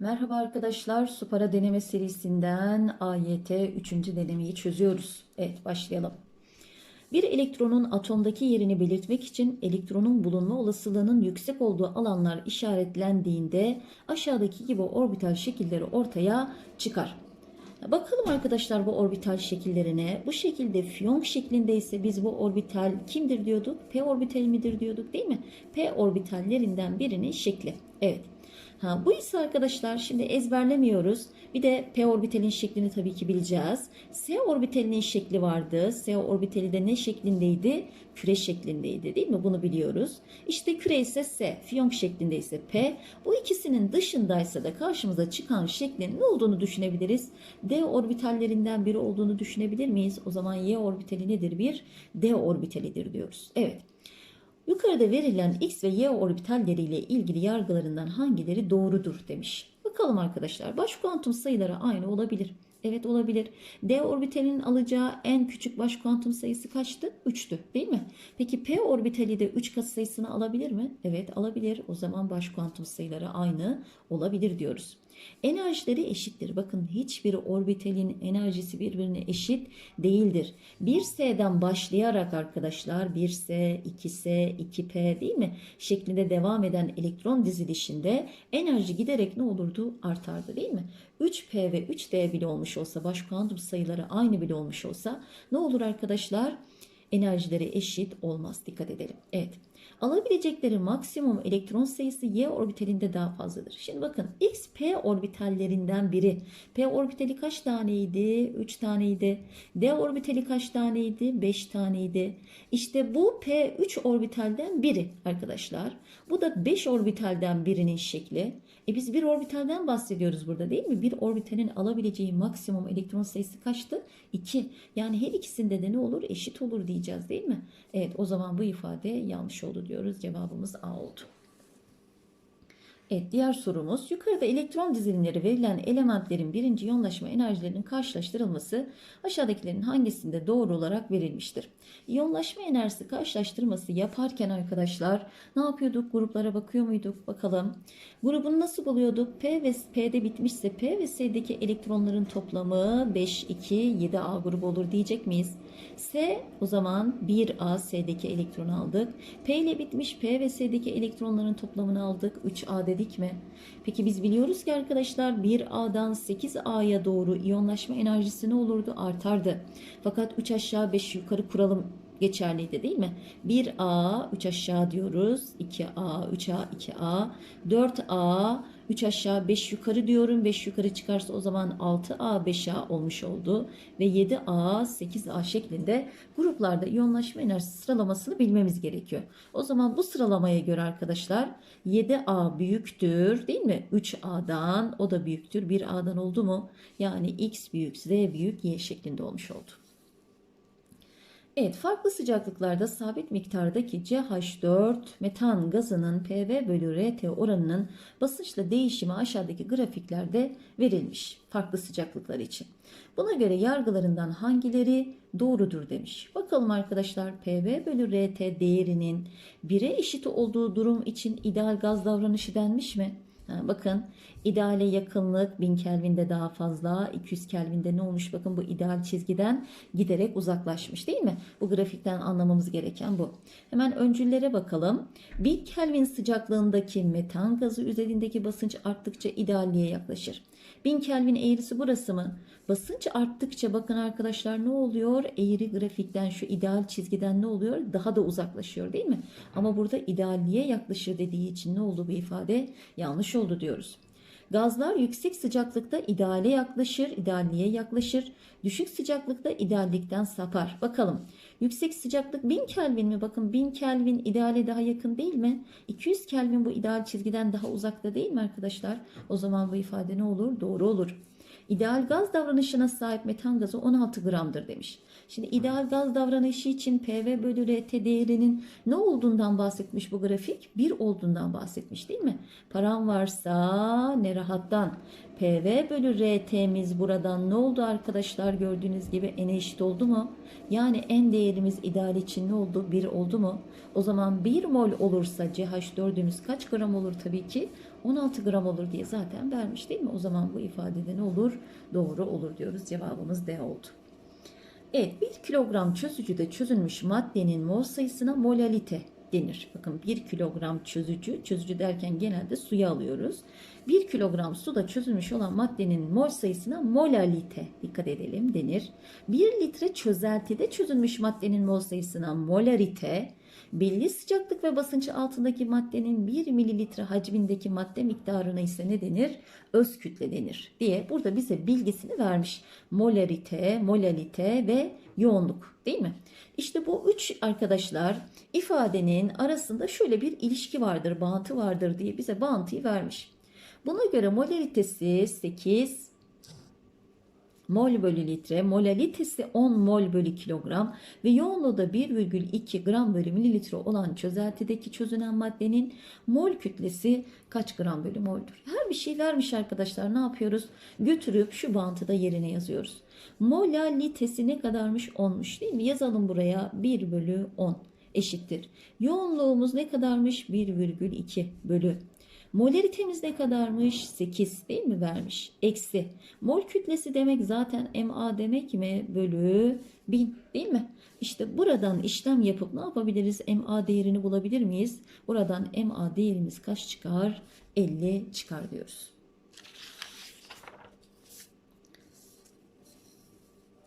Merhaba arkadaşlar, Supara deneme serisinden AYT 3. denemeyi çözüyoruz. Evet, başlayalım. Bir elektronun atomdaki yerini belirtmek için elektronun bulunma olasılığının yüksek olduğu alanlar işaretlendiğinde aşağıdaki gibi orbital şekilleri ortaya çıkar. Bakalım arkadaşlar bu orbital şekillerine. Bu şekilde fiyonk şeklindeyse biz bu orbital kimdir diyorduk? P orbitali midir diyorduk değil mi? P orbitallerinden birinin şekli. Evet. Ha, bu ise arkadaşlar şimdi ezberlemiyoruz. Bir de p orbitalin şeklini tabii ki bileceğiz. S orbitalinin şekli vardı. S orbitali de ne şeklindeydi? Küre şeklindeydi değil mi? Bunu biliyoruz. İşte küre ise S, fiyonk şeklinde ise P. Bu ikisinin dışındaysa da karşımıza çıkan şeklin ne olduğunu düşünebiliriz. D orbitallerinden biri olduğunu düşünebilir miyiz? O zaman Y orbitali nedir? Bir D orbitalidir diyoruz. Evet. Yukarıda verilen x ve y orbitalleriyle ilgili yargılarından hangileri doğrudur demiş. Bakalım arkadaşlar. Baş kuantum sayıları aynı olabilir. Evet olabilir. D orbitalinin alacağı en küçük baş kuantum sayısı kaçtı? 3'tü değil mi? Peki P orbitali de 3 kat sayısını alabilir mi? Evet alabilir. O zaman baş kuantum sayıları aynı olabilir diyoruz. Enerjileri eşittir. Bakın hiçbir orbitalin enerjisi birbirine eşit değildir. 1S'den başlayarak arkadaşlar 1S, 2S, 2P değil mi? Şeklinde devam eden elektron dizilişinde enerji giderek ne olurdu? Artardı değil mi? 3P ve 3D bile olmuş olsa baş kuantum sayıları aynı bile olmuş olsa ne olur arkadaşlar? Enerjileri eşit olmaz. Dikkat edelim. Evet. Alabilecekleri maksimum elektron sayısı y orbitalinde daha fazladır. Şimdi bakın x p orbitallerinden biri. P orbitali kaç taneydi? 3 taneydi. D orbitali kaç taneydi? 5 taneydi. İşte bu p 3 orbitalden biri arkadaşlar. Bu da 5 orbitalden birinin şekli. E biz bir orbitalden bahsediyoruz burada değil mi? Bir orbitalin alabileceği maksimum elektron sayısı kaçtı? 2. Yani her ikisinde de ne olur? Eşit olur diyeceğiz değil mi? Evet o zaman bu ifade yanlış oldu diyoruz. Cevabımız A oldu. Evet diğer sorumuz yukarıda elektron dizilimleri verilen elementlerin birinci iyonlaşma enerjilerinin karşılaştırılması aşağıdakilerin hangisinde doğru olarak verilmiştir? İyonlaşma enerjisi karşılaştırması yaparken arkadaşlar ne yapıyorduk? Gruplara bakıyor muyduk? Bakalım. Grubunu nasıl buluyorduk? P ve P'de bitmişse P ve S'deki elektronların toplamı 5, 2, 7A grubu olur diyecek miyiz? S o zaman 1A S'deki elektronu aldık. P ile bitmiş P ve S'deki elektronların toplamını aldık. 3A dedik mi? Peki biz biliyoruz ki arkadaşlar 1A'dan 8A'ya doğru iyonlaşma enerjisi ne olurdu? Artardı. Fakat 3 aşağı 5 yukarı kuralım geçerliydi değil mi? 1A 3 aşağı diyoruz. 2A 3A 2A 4A 3 aşağı 5 yukarı diyorum. 5 yukarı çıkarsa o zaman 6A 5A olmuş oldu. Ve 7A 8A şeklinde gruplarda iyonlaşma enerjisi sıralamasını bilmemiz gerekiyor. O zaman bu sıralamaya göre arkadaşlar 7A büyüktür değil mi? 3A'dan o da büyüktür. 1A'dan oldu mu? Yani X büyük, Z büyük, Y şeklinde olmuş oldu. Evet, farklı sıcaklıklarda sabit miktardaki CH4 metan gazının PV bölü RT oranının basınçla değişimi aşağıdaki grafiklerde verilmiş. Farklı sıcaklıklar için. Buna göre yargılarından hangileri doğrudur demiş. Bakalım arkadaşlar PV bölü RT değerinin 1'e eşit olduğu durum için ideal gaz davranışı denmiş mi? Bakın ideale yakınlık 1000 Kelvin'de daha fazla 200 Kelvin'de ne olmuş bakın bu ideal çizgiden giderek uzaklaşmış değil mi? Bu grafikten anlamamız gereken bu. Hemen öncüllere bakalım. 1000 Kelvin sıcaklığındaki metan gazı üzerindeki basınç arttıkça idealliğe yaklaşır. 1000 Kelvin eğrisi burası mı? Basınç arttıkça bakın arkadaşlar ne oluyor? Eğri grafikten şu ideal çizgiden ne oluyor? Daha da uzaklaşıyor değil mi? Ama burada idealliğe yaklaşır dediği için ne oldu bu ifade? Yanlış oldu diyoruz. Gazlar yüksek sıcaklıkta ideale yaklaşır, idealliğe yaklaşır. Düşük sıcaklıkta ideallikten sapar. Bakalım. Yüksek sıcaklık 1000 Kelvin mi? Bakın 1000 Kelvin ideale daha yakın değil mi? 200 Kelvin bu ideal çizgiden daha uzakta değil mi arkadaşlar? O zaman bu ifade ne olur? Doğru olur. İdeal gaz davranışına sahip metan gazı 16 gramdır demiş. Şimdi ideal gaz davranışı için PV bölü RT değerinin ne olduğundan bahsetmiş bu grafik? 1 olduğundan bahsetmiş değil mi? Param varsa ne rahattan. PV bölü RT'miz buradan ne oldu arkadaşlar gördüğünüz gibi n'e eşit oldu mu? Yani en değerimiz ideal için ne oldu? 1 oldu mu? O zaman 1 mol olursa CH4'ümüz kaç gram olur tabii ki? 16 gram olur diye zaten vermiş değil mi? O zaman bu ifadede ne olur? Doğru olur diyoruz. Cevabımız D oldu. Evet 1 kilogram çözücüde çözülmüş maddenin mol sayısına molalite denir. Bakın 1 kilogram çözücü, çözücü derken genelde suya alıyoruz. 1 kilogram suda çözülmüş olan maddenin mol sayısına molalite dikkat edelim denir. 1 litre çözeltide çözülmüş maddenin mol sayısına molarite, belli sıcaklık ve basıncı altındaki maddenin 1 mililitre hacmindeki madde miktarına ise ne denir? Öz kütle denir diye burada bize bilgisini vermiş. Molarite, molalite ve yoğunluk değil mi? İşte bu üç arkadaşlar ifadenin arasında şöyle bir ilişki vardır, bağıntı vardır diye bize bağıntıyı vermiş. Buna göre molaritesi 8 mol bölü litre, molalitesi 10 mol bölü kilogram ve yoğunluğu da 1,2 gram bölü mililitre olan çözeltideki çözünen maddenin mol kütlesi kaç gram bölü moldür? Her bir şey vermiş arkadaşlar ne yapıyoruz? Götürüp şu bantıda yerine yazıyoruz. Molalitesi ne kadarmış? 10'muş değil mi? Yazalım buraya 1 bölü 10 eşittir. Yoğunluğumuz ne kadarmış? 1,2 bölü Molaritemiz ne kadarmış? 8 değil mi vermiş? Eksi. Mol kütlesi demek zaten MA demek mi? Bölü 1000 değil mi? İşte buradan işlem yapıp ne yapabiliriz? MA değerini bulabilir miyiz? Buradan MA değerimiz kaç çıkar? 50 çıkar diyoruz.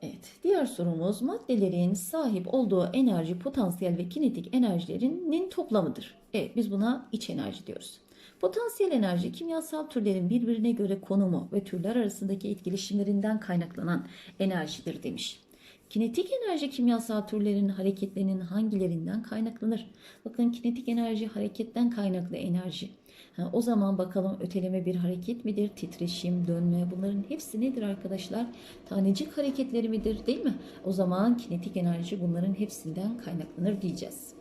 Evet, diğer sorumuz maddelerin sahip olduğu enerji, potansiyel ve kinetik enerjilerinin toplamıdır. Evet, biz buna iç enerji diyoruz. Potansiyel enerji kimyasal türlerin birbirine göre konumu ve türler arasındaki etkileşimlerinden kaynaklanan enerjidir demiş. Kinetik enerji kimyasal türlerin hareketlerinin hangilerinden kaynaklanır? Bakın kinetik enerji hareketten kaynaklı enerji. Ha, o zaman bakalım öteleme bir hareket midir? Titreşim, dönme bunların hepsi nedir arkadaşlar? Tanecik hareketleri midir değil mi? O zaman kinetik enerji bunların hepsinden kaynaklanır diyeceğiz.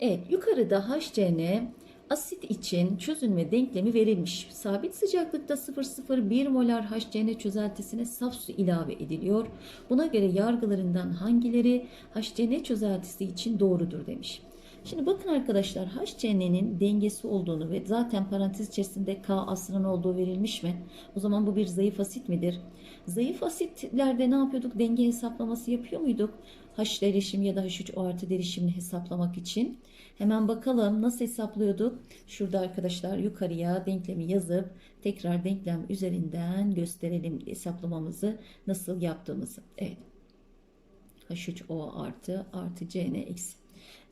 Evet yukarıda HCN asit için çözünme denklemi verilmiş. Sabit sıcaklıkta 0,01 molar HCN çözeltisine saf su ilave ediliyor. Buna göre yargılarından hangileri HCN çözeltisi için doğrudur demiş. Şimdi bakın arkadaşlar HCN'nin dengesi olduğunu ve zaten parantez içerisinde K asrının olduğu verilmiş mi? O zaman bu bir zayıf asit midir? Zayıf asitlerde ne yapıyorduk? Denge hesaplaması yapıyor muyduk? H derişim ya da H3O artı derişimini hesaplamak için. Hemen bakalım nasıl hesaplıyorduk? Şurada arkadaşlar yukarıya denklemi yazıp tekrar denklem üzerinden gösterelim hesaplamamızı nasıl yaptığımızı. Evet. H3O artı artı CN eksi.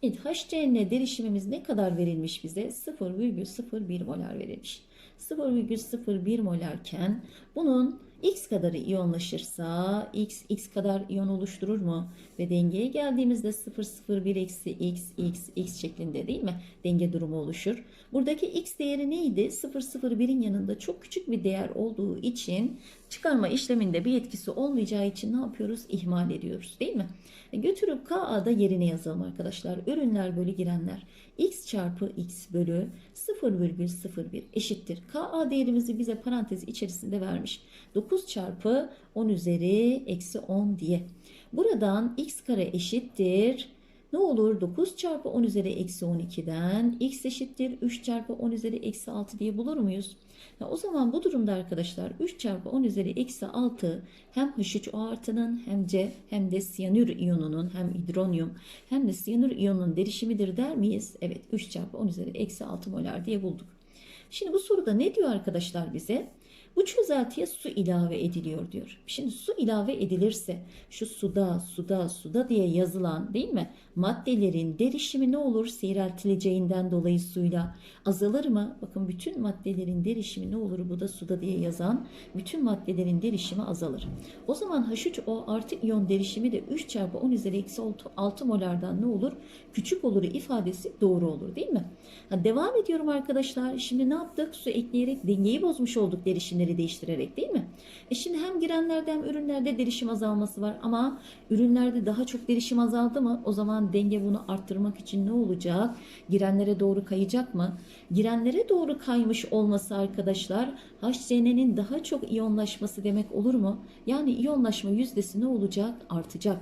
HCN derişimimiz ne kadar verilmiş bize? 0,01 molar verilmiş. 0,01 molarken bunun x kadarı iyonlaşırsa x x kadar iyon oluşturur mu? Ve dengeye geldiğimizde 0,01 eksi x x x şeklinde değil mi? Denge durumu oluşur. Buradaki x değeri neydi? 0,01'in yanında çok küçük bir değer olduğu için çıkarma işleminde bir etkisi olmayacağı için ne yapıyoruz? İhmal ediyoruz değil mi? E götürüp KA'da yerine yazalım arkadaşlar. Ürünler bölü girenler. x çarpı x bölü 0,01 eşittir. KA değerimizi bize parantez içerisinde vermiş. 9 çarpı 10 üzeri eksi 10 diye. Buradan x kare eşittir. Ne olur 9 çarpı 10 üzeri eksi 12'den x eşittir 3 çarpı 10 üzeri eksi 6 diye bulur muyuz? Ya o zaman bu durumda arkadaşlar 3 çarpı 10 üzeri eksi 6 hem H3O artının hem C hem de siyanür iyonunun hem hidronyum hem de siyanür iyonunun derişimidir der miyiz? Evet 3 çarpı 10 üzeri eksi 6 molar diye bulduk. Şimdi bu soruda ne diyor arkadaşlar bize? Bu çözeltiye su ilave ediliyor diyor. Şimdi su ilave edilirse şu suda, suda, suda diye yazılan değil mi? Maddelerin derişimi ne olur? Seyreltileceğinden dolayı suyla azalır mı? Bakın bütün maddelerin derişimi ne olur? Bu da suda diye yazan bütün maddelerin derişimi azalır. O zaman H3O artı iyon derişimi de 3 çarpı 10 üzeri eksi 6 molardan ne olur? Küçük olur ifadesi doğru olur değil mi? Ha, devam ediyorum arkadaşlar. Şimdi ne yaptık? Su ekleyerek dengeyi bozmuş olduk derişimleri girenleri değiştirerek değil mi? E şimdi hem girenlerde hem ürünlerde derişim azalması var ama ürünlerde daha çok derişim azaldı mı? O zaman denge bunu arttırmak için ne olacak? Girenlere doğru kayacak mı? Girenlere doğru kaymış olması arkadaşlar HCN'nin daha çok iyonlaşması demek olur mu? Yani iyonlaşma yüzdesi ne olacak? Artacak.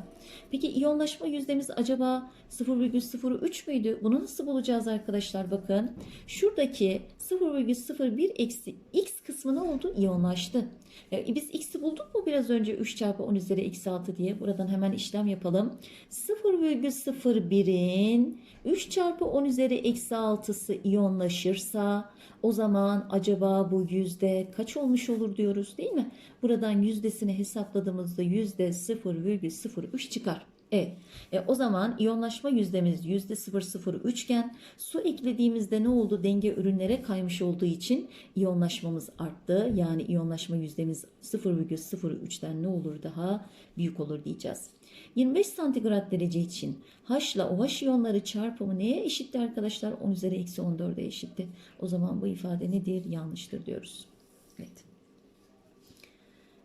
Peki iyonlaşma yüzdemiz acaba 0,03 müydü? Bunu nasıl bulacağız arkadaşlar? Bakın şuradaki 0,01 eksi x kısmı ne oldu? İyonlaştı. E, biz x'i bulduk mu biraz önce 3 çarpı 10 üzeri eksi 6 diye? Buradan hemen işlem yapalım. 0,01'in 3 çarpı 10 üzeri eksi 6'sı iyonlaşırsa o zaman acaba bu yüzde kaç olmuş olur diyoruz değil mi? Buradan yüzdesini hesapladığımızda yüzde 0,03 çıkar. Evet. E, o zaman iyonlaşma yüzdemiz yüzde 0,03 iken su eklediğimizde ne oldu? Denge ürünlere kaymış olduğu için iyonlaşmamız arttı. Yani iyonlaşma yüzdemiz 0,03'ten ne olur daha büyük olur diyeceğiz. 25 santigrat derece için H ile OH iyonları çarpımı neye eşitti arkadaşlar? 10 üzeri eksi 14'e eşitti. O zaman bu ifade nedir? Yanlıştır diyoruz. Evet.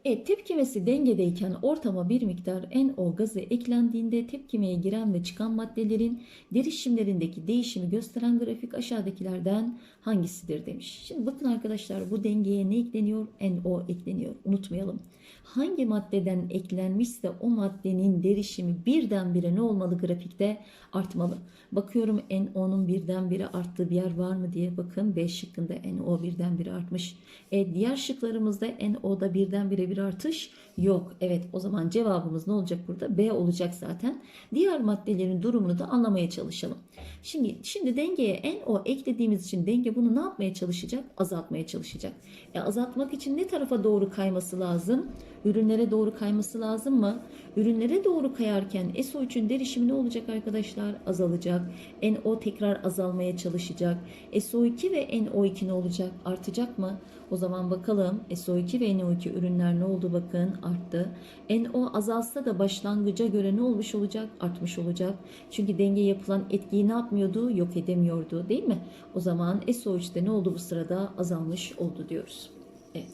Evet, tepkimesi dengedeyken ortama bir miktar NO gazı eklendiğinde tepkimeye giren ve çıkan maddelerin derişimlerindeki değişimi gösteren grafik aşağıdakilerden hangisidir demiş. Şimdi bakın arkadaşlar bu dengeye ne ekleniyor? NO ekleniyor. Unutmayalım. Hangi maddeden eklenmişse o maddenin derişimi birdenbire ne olmalı grafikte? Artmalı. Bakıyorum NO'nun birdenbire arttığı bir yer var mı diye bakın B şıkkında NO birdenbire artmış. E, diğer şıklarımızda NO'da birdenbire bir artış yok. Evet o zaman cevabımız ne olacak burada? B olacak zaten. Diğer maddelerin durumunu da anlamaya çalışalım. Şimdi şimdi dengeye NO eklediğimiz için denge bunu ne yapmaya çalışacak? Azaltmaya çalışacak. E, azaltmak için ne tarafa doğru kayması lazım? Ürünlere doğru kayması lazım mı? Ürünlere doğru kayarken SO3'ün derişimi ne olacak arkadaşlar? Azalacak. NO tekrar azalmaya çalışacak. SO2 ve NO2 ne olacak? Artacak mı? O zaman bakalım SO2 ve NO2 ürünler ne oldu bakın arttı. NO azalsa da başlangıca göre ne olmuş olacak? Artmış olacak. Çünkü denge yapılan etkiyi ne yapmıyordu? Yok edemiyordu değil mi? O zaman SO3'te ne oldu bu sırada? Azalmış oldu diyoruz. Evet.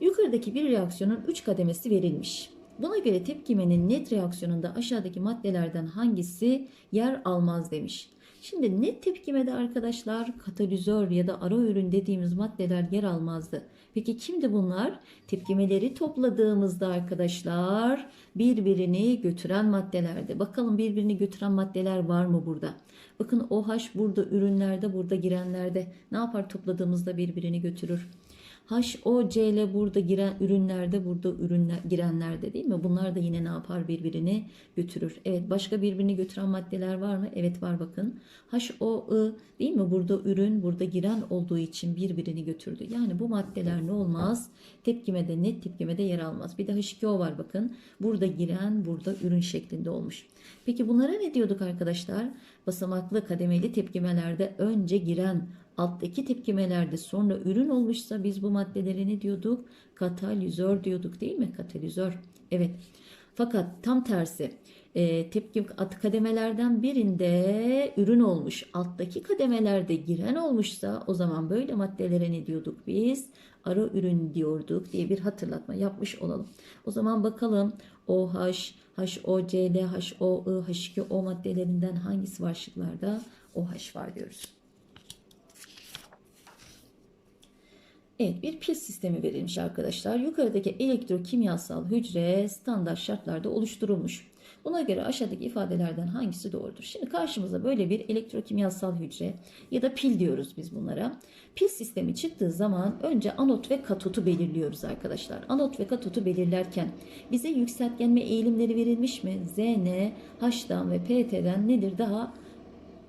Yukarıdaki bir reaksiyonun 3 kademesi verilmiş. Buna göre tepkimenin net reaksiyonunda aşağıdaki maddelerden hangisi yer almaz demiş. Şimdi net tepkimede arkadaşlar katalizör ya da ara ürün dediğimiz maddeler yer almazdı. Peki kimdi bunlar? Tepkimeleri topladığımızda arkadaşlar birbirini götüren maddelerdi. Bakalım birbirini götüren maddeler var mı burada? Bakın OH burada ürünlerde, burada girenlerde ne yapar topladığımızda birbirini götürür. HOCl burada giren ürünlerde burada ürünler girenlerde değil mi? Bunlar da yine ne yapar birbirini götürür. Evet başka birbirini götüren maddeler var mı? Evet var bakın. HOI değil mi? Burada ürün burada giren olduğu için birbirini götürdü. Yani bu maddeler ne olmaz? Tepkimede net tepkimede yer almaz. Bir de H2O var bakın. Burada giren burada ürün şeklinde olmuş. Peki bunlara ne diyorduk arkadaşlar? Basamaklı kademeli tepkimelerde önce giren alttaki tepkimelerde sonra ürün olmuşsa biz bu maddelere ne diyorduk? Katalizör diyorduk değil mi? Katalizör. Evet. Fakat tam tersi e, tepki kademelerden birinde ürün olmuş. Alttaki kademelerde giren olmuşsa o zaman böyle maddelere ne diyorduk biz? Ara ürün diyorduk diye bir hatırlatma yapmış olalım. O zaman bakalım OH, HOCl, HOI, H2O maddelerinden hangisi var şıklarda? OH var diyoruz. Evet bir pil sistemi verilmiş arkadaşlar. Yukarıdaki elektrokimyasal hücre standart şartlarda oluşturulmuş. Buna göre aşağıdaki ifadelerden hangisi doğrudur? Şimdi karşımıza böyle bir elektrokimyasal hücre ya da pil diyoruz biz bunlara. Pil sistemi çıktığı zaman önce anot ve katotu belirliyoruz arkadaşlar. Anot ve katotu belirlerken bize yükseltgenme eğilimleri verilmiş mi? Zn, H'dan ve Pt'den nedir daha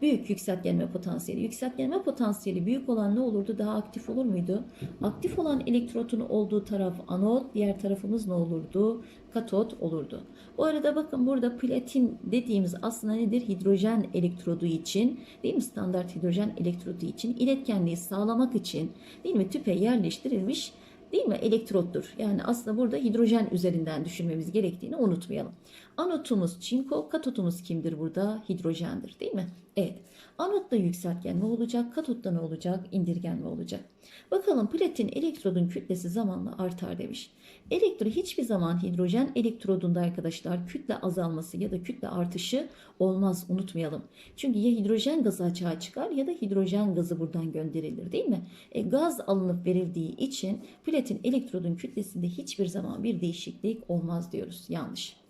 büyük yükseltgenme potansiyeli. Yükseltgenme potansiyeli büyük olan ne olurdu? Daha aktif olur muydu? Aktif olan elektrotun olduğu taraf anot, diğer tarafımız ne olurdu? Katot olurdu. Bu arada bakın burada platin dediğimiz aslında nedir? Hidrojen elektrodu için, değil mi? Standart hidrojen elektrodu için iletkenliği sağlamak için, değil mi? Tüpe yerleştirilmiş değil mi? Elektrottur. Yani aslında burada hidrojen üzerinden düşünmemiz gerektiğini unutmayalım. Anotumuz çinko, katotumuz kimdir burada? Hidrojendir değil mi? Evet. Anotta yükseltgenme olacak, katotta ne olacak? İndirgenme olacak. Bakalım platin elektrodun kütlesi zamanla artar demiş. Elektro hiçbir zaman hidrojen elektrodunda arkadaşlar kütle azalması ya da kütle artışı olmaz unutmayalım. Çünkü ya hidrojen gazı açığa çıkar ya da hidrojen gazı buradan gönderilir değil mi? E, gaz alınıp verildiği için platin elektrodun kütlesinde hiçbir zaman bir değişiklik olmaz diyoruz. Yanlış.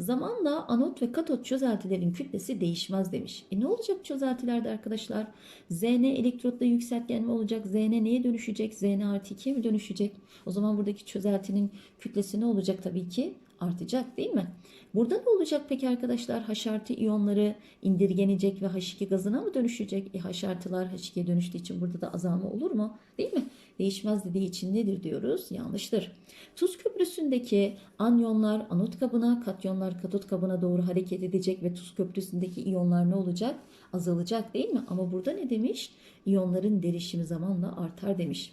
Zamanla anot ve katot çözeltilerin kütlesi değişmez demiş. E ne olacak çözeltilerde arkadaşlar? Zn elektrotta yükseltgenme olacak. Zn neye dönüşecek? Zn artı 2'ye mi dönüşecek? O zaman buradaki çözeltinin kütlesi ne olacak tabii ki? Artacak değil mi? Burada ne olacak peki arkadaşlar? H artı iyonları indirgenecek ve H2 gazına mı dönüşecek? E H artılar H2'ye dönüştüğü için burada da azalma olur mu? Değil mi? Değişmez dediği için nedir diyoruz? Yanlıştır. Tuz köprüsündeki anyonlar anot kabına, katyonlar katot kabına doğru hareket edecek ve tuz köprüsündeki iyonlar ne olacak? Azalacak değil mi? Ama burada ne demiş? İyonların derişimi zamanla artar demiş.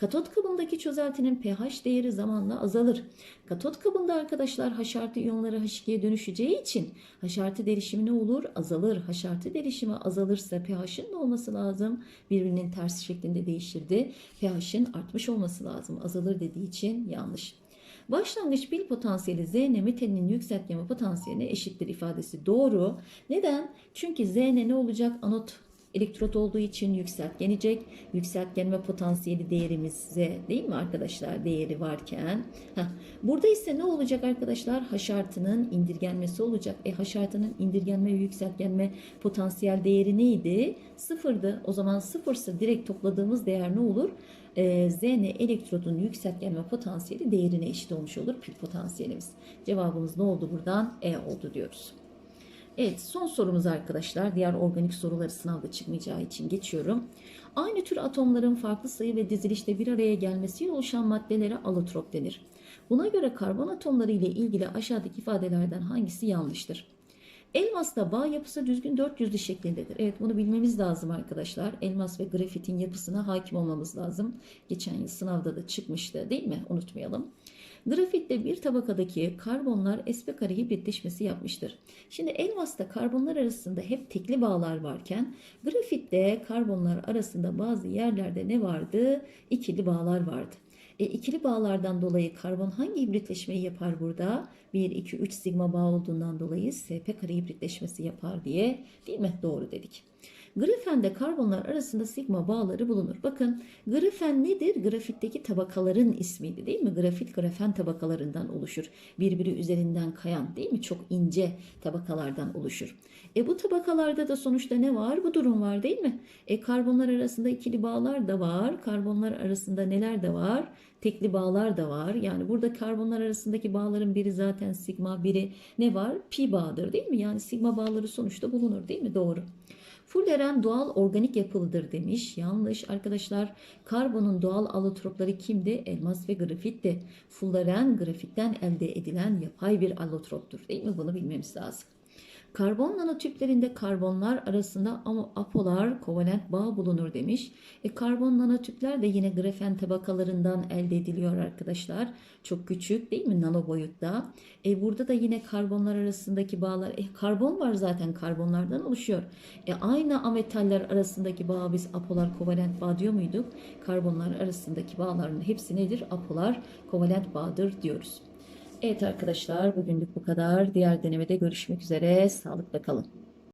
Katot kabındaki çözeltinin pH değeri zamanla azalır. Katot kabında arkadaşlar H artı iyonları H2'ye dönüşeceği için H artı derişimi ne olur? Azalır. H artı derişimi azalırsa pH'in ne olması lazım? Birbirinin tersi şeklinde değişirdi. pH'in artmış olması lazım. Azalır dediği için yanlış. Başlangıç pil potansiyeli Zn metalinin yükseltgeme potansiyeline eşittir ifadesi doğru. Neden? Çünkü Zn ne olacak? Anot elektrot olduğu için yükseltgenecek. Yükseltgenme potansiyeli değerimiz Z değil mi arkadaşlar? Değeri varken. Heh. Burada ise ne olacak arkadaşlar? H artının indirgenmesi olacak. E H artının indirgenme ve yükseltgenme potansiyel değeri neydi? Sıfırdı. O zaman sıfırsa direkt topladığımız değer ne olur? Ee, Zn elektrodun yükseltgenme potansiyeli değerine eşit olmuş olur pil potansiyelimiz. Cevabımız ne oldu buradan? E oldu diyoruz. Evet son sorumuz arkadaşlar. Diğer organik soruları sınavda çıkmayacağı için geçiyorum. Aynı tür atomların farklı sayı ve dizilişte bir araya gelmesiyle oluşan maddelere alotrop denir. Buna göre karbon atomları ile ilgili aşağıdaki ifadelerden hangisi yanlıştır? Elmasla bağ yapısı düzgün 400'lü şeklindedir. Evet bunu bilmemiz lazım arkadaşlar. Elmas ve grafitin yapısına hakim olmamız lazım. Geçen yıl sınavda da çıkmıştı değil mi? Unutmayalım. Grafitte bir tabakadaki karbonlar sp kare hibritleşmesi yapmıştır. Şimdi elmasta karbonlar arasında hep tekli bağlar varken grafitte karbonlar arasında bazı yerlerde ne vardı? İkili bağlar vardı. E, ikili bağlardan dolayı karbon hangi hibritleşmeyi yapar burada? 1, 2, 3 sigma bağ olduğundan dolayı sp kare hibritleşmesi yapar diye değil mi? Doğru dedik. Grafende karbonlar arasında sigma bağları bulunur. Bakın grafen nedir? Grafitteki tabakaların ismiydi değil mi? Grafit grafen tabakalarından oluşur. Birbiri üzerinden kayan değil mi? Çok ince tabakalardan oluşur. E bu tabakalarda da sonuçta ne var? Bu durum var değil mi? E karbonlar arasında ikili bağlar da var. Karbonlar arasında neler de var? Tekli bağlar da var. Yani burada karbonlar arasındaki bağların biri zaten sigma, biri ne var? Pi bağıdır değil mi? Yani sigma bağları sonuçta bulunur değil mi? Doğru. Fulleren doğal organik yapılıdır demiş. Yanlış arkadaşlar. Karbonun doğal alotropları kimdi? Elmas ve grafitti. Fulleren grafitten elde edilen yapay bir alotroptur. Değil mi? Bunu bilmemiz lazım. Karbon nanotüplerinde karbonlar arasında ama apolar kovalent bağ bulunur demiş. E, karbon nanotüpler de yine grafen tabakalarından elde ediliyor arkadaşlar. Çok küçük değil mi nano boyutta. E, burada da yine karbonlar arasındaki bağlar. E, karbon var zaten karbonlardan oluşuyor. E, aynı ametaller arasındaki bağ biz apolar kovalent bağ diyor muyduk? Karbonlar arasındaki bağların hepsi nedir? Apolar kovalent bağdır diyoruz. Evet arkadaşlar bugünlük bu kadar. Diğer denemede görüşmek üzere. Sağlıkla kalın.